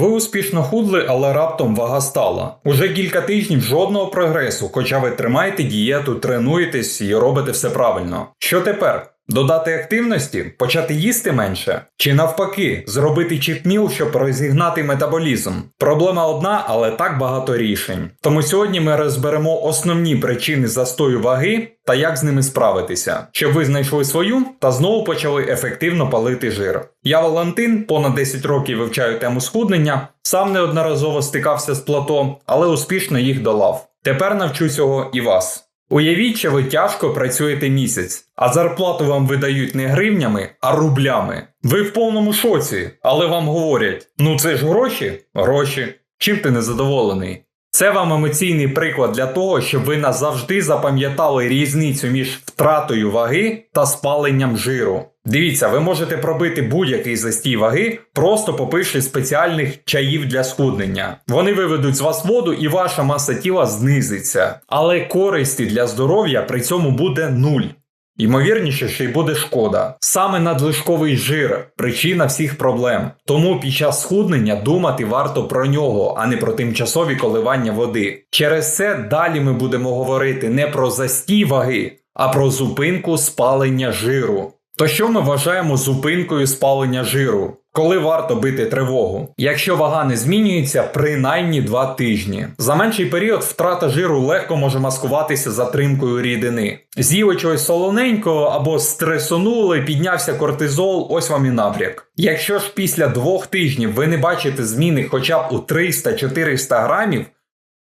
ви успішно худли, але раптом вага стала. Уже кілька тижнів жодного прогресу, хоча ви тримаєте дієту, тренуєтесь і робите все правильно. Що тепер? Додати активності, почати їсти менше, чи навпаки, зробити чітміл, щоб розігнати метаболізм. Проблема одна, але так багато рішень. Тому сьогодні ми розберемо основні причини застою ваги та як з ними справитися, щоб ви знайшли свою та знову почали ефективно палити жир. Я Валентин, понад 10 років вивчаю тему схуднення, сам неодноразово стикався з плато, але успішно їх долав. Тепер навчу цього і вас. Уявіть, що ви тяжко працюєте місяць, а зарплату вам видають не гривнями, а рублями. Ви в повному шоці, але вам говорять: ну це ж гроші? Гроші. Чим ти незадоволений? Це вам емоційний приклад для того, щоб ви назавжди запам'ятали різницю між втратою ваги та спаленням жиру. Дивіться, ви можете пробити будь-який застій ваги, просто попивши спеціальних чаїв для схуднення. Вони виведуть з вас воду і ваша маса тіла знизиться. Але користі для здоров'я при цьому буде нуль. Ймовірніше, що й буде шкода. Саме надлишковий жир причина всіх проблем. Тому під час схуднення думати варто про нього, а не про тимчасові коливання води. Через це далі ми будемо говорити не про застій ваги, а про зупинку спалення жиру. То що ми вважаємо зупинкою спалення жиру? Коли варто бити тривогу? Якщо вага не змінюється, принаймні 2 тижні. За менший період втрата жиру легко може маскуватися затримкою рідини. З'їли чогось солоненького або стресонули, піднявся кортизол, ось вам і набряк. Якщо ж після двох тижнів ви не бачите зміни хоча б у 300-400 грамів,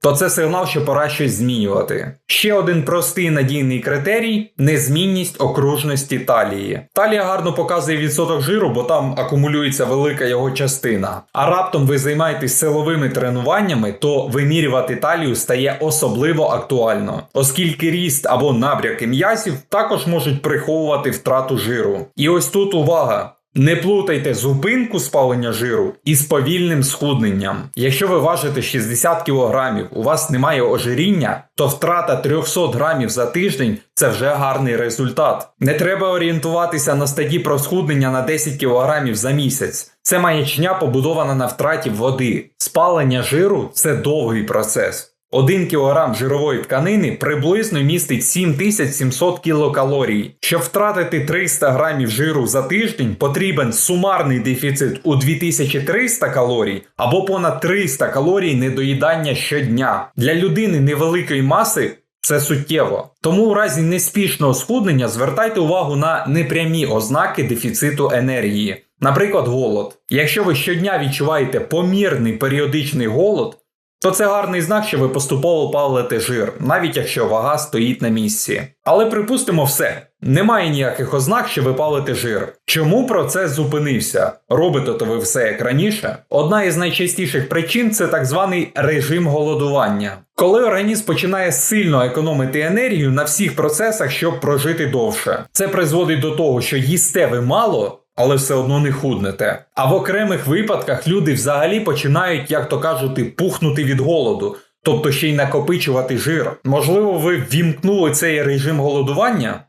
то це сигнал, що пора щось змінювати. Ще один простий надійний критерій незмінність окружності талії. Талія гарно показує відсоток жиру, бо там акумулюється велика його частина. А раптом ви займаєтесь силовими тренуваннями, то вимірювати талію стає особливо актуально, оскільки ріст або набряки м'язів також можуть приховувати втрату жиру. І ось тут увага. Не плутайте зупинку спалення жиру із повільним схудненням. Якщо ви важите 60 кг, у вас немає ожиріння, то втрата 300 грамів за тиждень це вже гарний результат. Не треба орієнтуватися на статті про схуднення на 10 кг за місяць. Це маячня побудована на втраті води. Спалення жиру це довгий процес. 1 кг жирової тканини приблизно містить 7700 кілокалорій. Щоб втратити 300 грамів жиру за тиждень, потрібен сумарний дефіцит у 2300 калорій або понад 300 калорій недоїдання щодня. Для людини невеликої маси це суттєво. Тому у разі неспішного схуднення звертайте увагу на непрямі ознаки дефіциту енергії. Наприклад, голод. Якщо ви щодня відчуваєте помірний періодичний голод, то це гарний знак, що ви поступово палите жир, навіть якщо вага стоїть на місці. Але припустимо все, немає ніяких ознак, що ви палите жир. Чому процес зупинився? Робите то ви все як раніше? Одна із найчастіших причин це так званий режим голодування. Коли організм починає сильно економити енергію на всіх процесах, щоб прожити довше, це призводить до того, що їсте ви мало. Але все одно не худнете. А в окремих випадках люди взагалі починають, як то кажуть, пухнути від голоду, тобто ще й накопичувати жир. Можливо, ви ввімкнули цей режим голодування?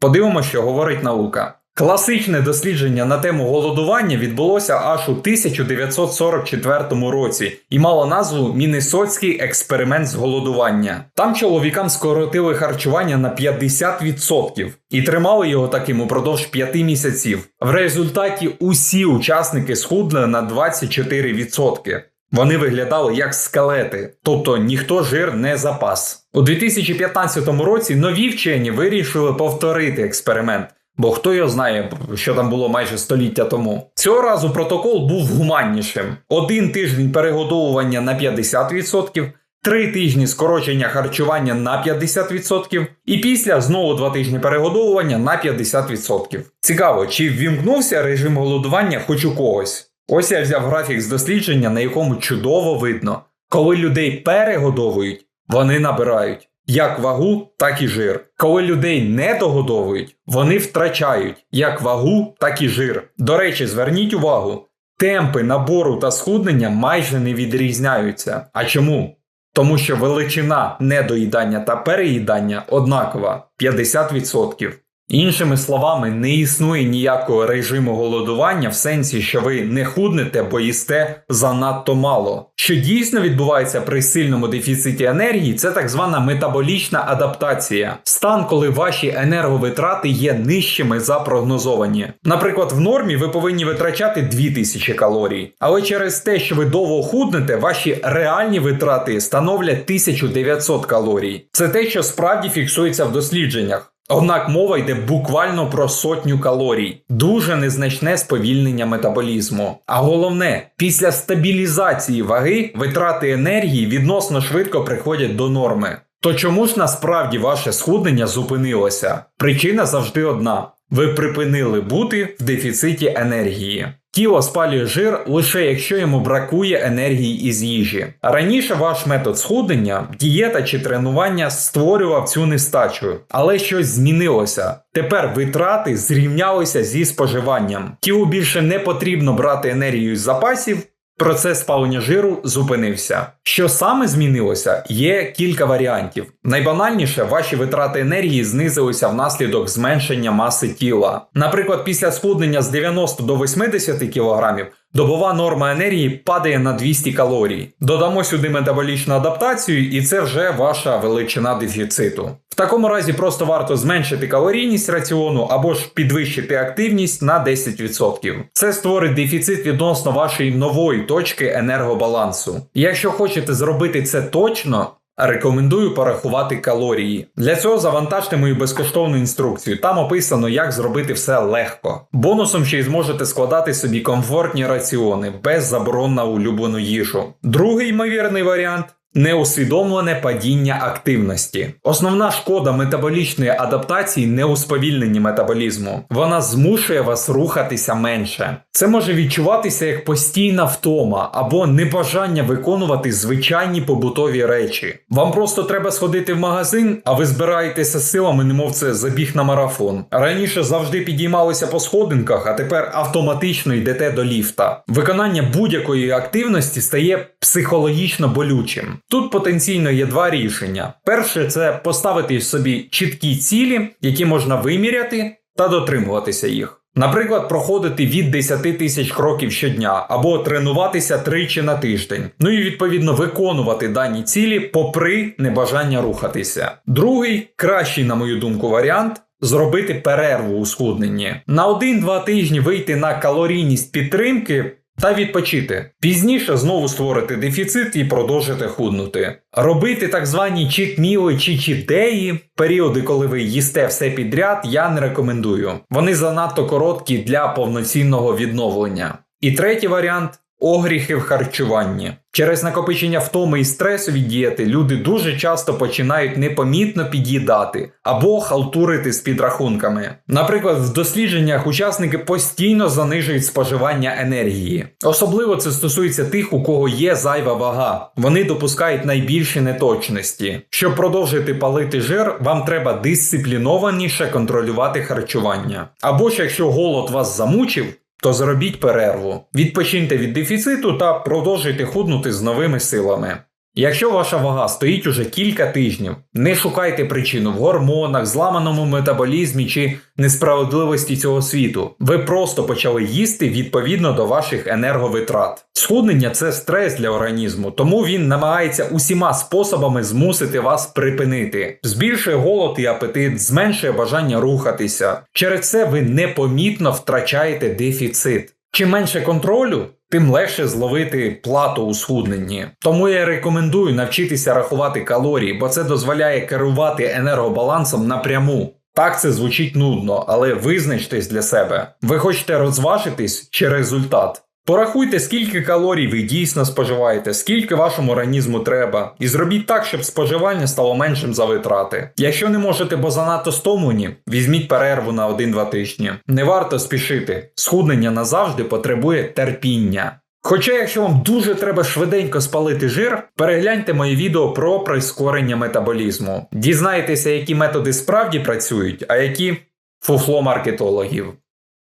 Подивимося, що говорить наука. Класичне дослідження на тему голодування відбулося аж у 1944 році і мало назву Міннесотський експеримент з голодування. Там чоловікам скоротили харчування на 50% і тримали його таким упродовж 5 місяців. В результаті усі учасники схудли на 24%. Вони виглядали як скелети, тобто ніхто жир не запас. У 2015 році нові вчені вирішили повторити експеримент. Бо хто його знає, що там було майже століття тому. Цього разу протокол був гуманнішим: один тиждень перегодовування на 50%, три тижні скорочення харчування на 50%, і після знову два тижні перегодовування на 50%. Цікаво, чи ввімкнувся режим голодування хоч у когось? Ось я взяв графік з дослідження, на якому чудово видно, коли людей перегодовують, вони набирають як вагу, так і жир. Коли людей не догодовують, вони втрачають як вагу, так і жир. До речі, зверніть увагу, темпи набору та схуднення майже не відрізняються. А чому? Тому що величина недоїдання та переїдання однакова 50%. Іншими словами, не існує ніякого режиму голодування в сенсі, що ви не худнете, бо їсте занадто мало. Що дійсно відбувається при сильному дефіциті енергії, це так звана метаболічна адаптація, стан, коли ваші енерговитрати є нижчими за прогнозовані. Наприклад, в нормі ви повинні витрачати 2000 калорій, але через те, що ви довго худнете, ваші реальні витрати становлять 1900 калорій. Це те, що справді фіксується в дослідженнях. Однак мова йде буквально про сотню калорій, дуже незначне сповільнення метаболізму. А головне, після стабілізації ваги витрати енергії відносно швидко приходять до норми. То чому ж насправді ваше схуднення зупинилося? Причина завжди одна: ви припинили бути в дефіциті енергії. Тіло спалює жир лише якщо йому бракує енергії із їжі. Раніше ваш метод схудення, дієта чи тренування створював цю нестачу, але щось змінилося. Тепер витрати зрівнялися зі споживанням. Тілу більше не потрібно брати енергію з запасів. Процес спалення жиру зупинився. Що саме змінилося, є кілька варіантів. Найбанальніше, ваші витрати енергії знизилися внаслідок зменшення маси тіла. Наприклад, після схуднення з 90 до 80 кг добова норма енергії падає на 200 калорій. Додамо сюди метаболічну адаптацію, і це вже ваша величина дефіциту. В такому разі просто варто зменшити калорійність раціону або ж підвищити активність на 10%. Це створить дефіцит відносно вашої нової точки енергобалансу. Якщо хочете зробити це точно. Рекомендую порахувати калорії. Для цього завантажте мою безкоштовну інструкцію. Там описано, як зробити все легко. Бонусом ще й зможете складати собі комфортні раціони без заборон на улюблену їжу. Другий ймовірний варіант Неусвідомлене падіння активності. Основна шкода метаболічної адаптації не у сповільненні метаболізму. Вона змушує вас рухатися менше. Це може відчуватися як постійна втома або небажання виконувати звичайні побутові речі. Вам просто треба сходити в магазин, а ви збираєтеся силами, немов це забіг на марафон. Раніше завжди підіймалися по сходинках, а тепер автоматично йдете до ліфта. Виконання будь-якої активності стає психологічно болючим. Тут потенційно є два рішення: перше це поставити собі чіткі цілі, які можна виміряти та дотримуватися їх. Наприклад, проходити від 10 тисяч кроків щодня або тренуватися тричі на тиждень, ну і відповідно виконувати дані цілі, попри небажання рухатися. Другий, кращий, на мою думку, варіант. Зробити перерву у схудненні на 1-2 тижні вийти на калорійність підтримки та відпочити. Пізніше знову створити дефіцит і продовжити худнути. Робити так звані чітміли чи чітдеї, періоди, коли ви їсте все підряд, я не рекомендую. Вони занадто короткі для повноцінного відновлення. І третій варіант огріхи в харчуванні. Через накопичення втоми і стресу від дієти люди дуже часто починають непомітно під'їдати або халтурити з підрахунками. Наприклад, в дослідженнях учасники постійно занижують споживання енергії. Особливо це стосується тих, у кого є зайва вага. Вони допускають найбільші неточності. Щоб продовжити палити жир, вам треба дисциплінованіше контролювати харчування. Або ж якщо голод вас замучив то зробіть перерву, відпочиньте від дефіциту та продовжуйте худнути з новими силами. Якщо ваша вага стоїть уже кілька тижнів, не шукайте причину в гормонах, зламаному метаболізмі чи несправедливості цього світу. Ви просто почали їсти відповідно до ваших енерговитрат. Схуднення це стрес для організму, тому він намагається усіма способами змусити вас припинити, збільшує голод і апетит, зменшує бажання рухатися. Через це ви непомітно втрачаєте дефіцит. Чим менше контролю, тим легше зловити плату у схудненні. Тому я рекомендую навчитися рахувати калорії, бо це дозволяє керувати енергобалансом напряму. Так це звучить нудно, але визначтесь для себе. Ви хочете розважитись чи результат? Порахуйте, скільки калорій ви дійсно споживаєте, скільки вашому організму треба, і зробіть так, щоб споживання стало меншим за витрати. Якщо не можете, бо занадто стомлені, візьміть перерву на 1-2 тижні. Не варто спішити. Схуднення назавжди потребує терпіння. Хоча, якщо вам дуже треба швиденько спалити жир, перегляньте моє відео про прискорення метаболізму. Дізнайтеся, які методи справді працюють, а які фуфло маркетологів.